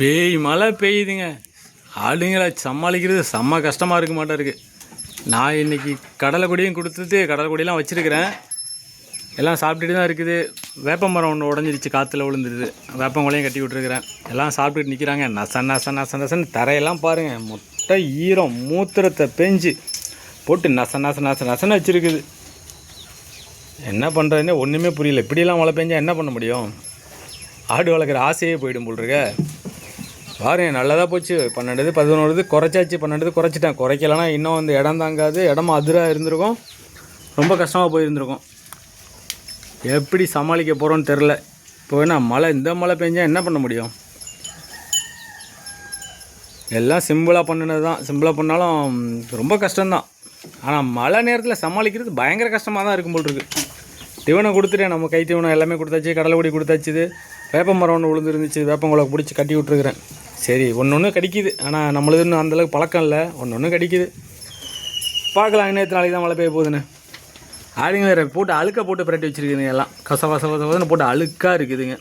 பேய் மழை பெய்யுதுங்க. ஆளுங்களை சமாளிக்கிறது செம்ம கஷ்டமாக இருக்க மாட்டா நான் இன்னைக்கு கடலை கொடியும் கொடுத்துட்டு கடலை கொடியெல்லாம் வச்சுருக்கிறேன். எல்லாம் சாப்பிட்டுட்டு தான் இருக்குது. வேப்ப மரம் ஒன்று உடஞ்சிருச்சு காற்றுல விழுந்துருது. வேப்பங்குலையும் கட்டி விட்டுருக்குறேன். எல்லாம் சாப்பிட்டுட்டு நிற்கிறாங்க நச நச நச நசன்னு தரையெல்லாம் பாருங்கள் மொட்டை ஈரம் மூத்திரத்தை பெஞ்சு போட்டு நச நச நச நசன்னு வச்சுருக்குது. என்ன பண்ணுறதுன்னே ஒன்றுமே புரியல. இப்படியெல்லாம் மழை பெஞ்சால் என்ன பண்ண முடியும்? ஆடு வளர்க்குற ஆசையே போயிடும் போல் இருக்க. பாருங்க நல்லதாக போச்சு. பன்னெண்டு பதினோரு குறைச்சாச்சு பன்னெண்டு குறைச்சிட்டேன். குறைக்கலனா இன்னும் வந்து இடம் தாங்காது இடமா அதிராக இருந்திருக்கும். ரொம்ப கஷ்டமாக போயிருந்திருக்கும். எப்படி சமாளிக்க போகிறோன்னு தெரில இப்போ என்ன மழை இந்த மழை பெஞ்சால் என்ன பண்ண முடியும்? எல்லாம் சிம்பிளாக பண்ணினது தான் சிம்பிளாக பண்ணாலும் ரொம்ப கஷ்டம்தான். ஆனால் மழை நேரத்தில் சமாளிக்கிறது பயங்கர கஷ்டமாக தான் இருக்கும் போல் இருக்கு தீவனம் கொடுத்துட்டேன் நம்ம கை தீவனம் எல்லாமே கொடுத்தாச்சு கடலை கொடுத்தாச்சு கொடுத்தாச்சுது வேப்ப மரம் ஒன்று விழுந்துருந்துச்சு வேப்பங்குளை பிடிச்சி கட்டி விட்ருக்குறேன் சரி ஒன்று ஒன்று கடிக்குது. ஆனால் நம்மளுக்கு இன்னும் அந்தளவுக்கு பழக்கம் இல்லை. ஒன்று ஒன்று கடிக்குது. பார்க்கலாம் இன்னும் நாளைக்கு தான் மழை பெய்ய போகுதுன்னு. ஆடுங்க வேறு போட்டு அழுக்க போட்டு பிரட்டி வச்சுருக்குதுங்க எல்லாம். கச வச கசன்னு போட்டு அழுக்காக இருக்குதுங்க.